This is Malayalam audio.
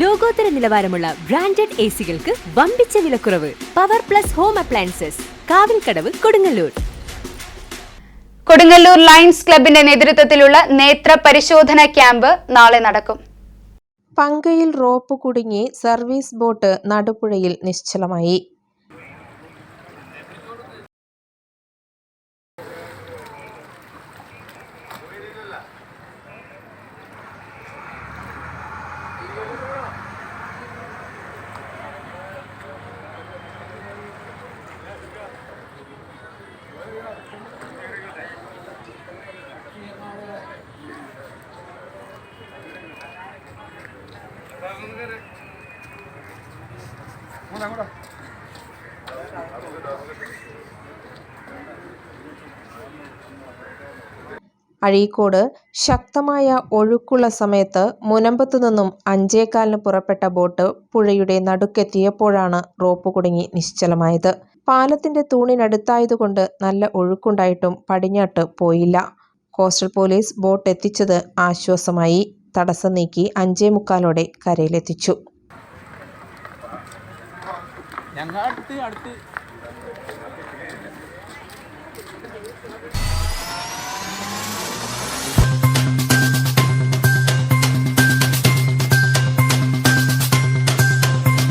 ലോകോത്തര നിലവാരമുള്ള ബ്രാൻഡഡ് എ സികൾക്ക് വമ്പിച്ച വിലക്കുറവ്. Power plus home appliances. Kavilkadavu Kodungallur. Kodungallur Lions ക്ലബിന്റെ നേതൃത്വത്തിലുള്ള നേത്ര പരിശോധന ക്യാമ്പ് നാളെ നടക്കും. പങ്കയിൽ റോപ്പ് കുടുങ്ങി സർവീസ് ബോട്ട് നടുപുഴയിൽ നിശ്ചലമായി. അഴീക്കോട് ശക്തമായ ഒഴുക്കുള്ള സമയത്ത് മുനമ്പത്തു നിന്നും അഞ്ചേകാലിന് പുറപ്പെട്ട ബോട്ട് പുഴയുടെ നടുക്കെത്തിയപ്പോഴാണ് റോപ്പ് കുടുങ്ങി നിശ്ചലമായത്. പാലത്തിന്റെ തൂണിനടുത്തായതുകൊണ്ട് നല്ല ഒഴുക്കുണ്ടായിട്ടും പടിഞ്ഞാട്ട് പോയില്ല. കോസ്റ്റൽ പോലീസ് ബോട്ട് എത്തിച്ചത് ആശ്വാസമായി. തടസ്സം നീക്കി അഞ്ചേ മുക്കാലോടെ കരയിലെത്തിച്ചു. ഞങ്ങൾ അടുത്ത്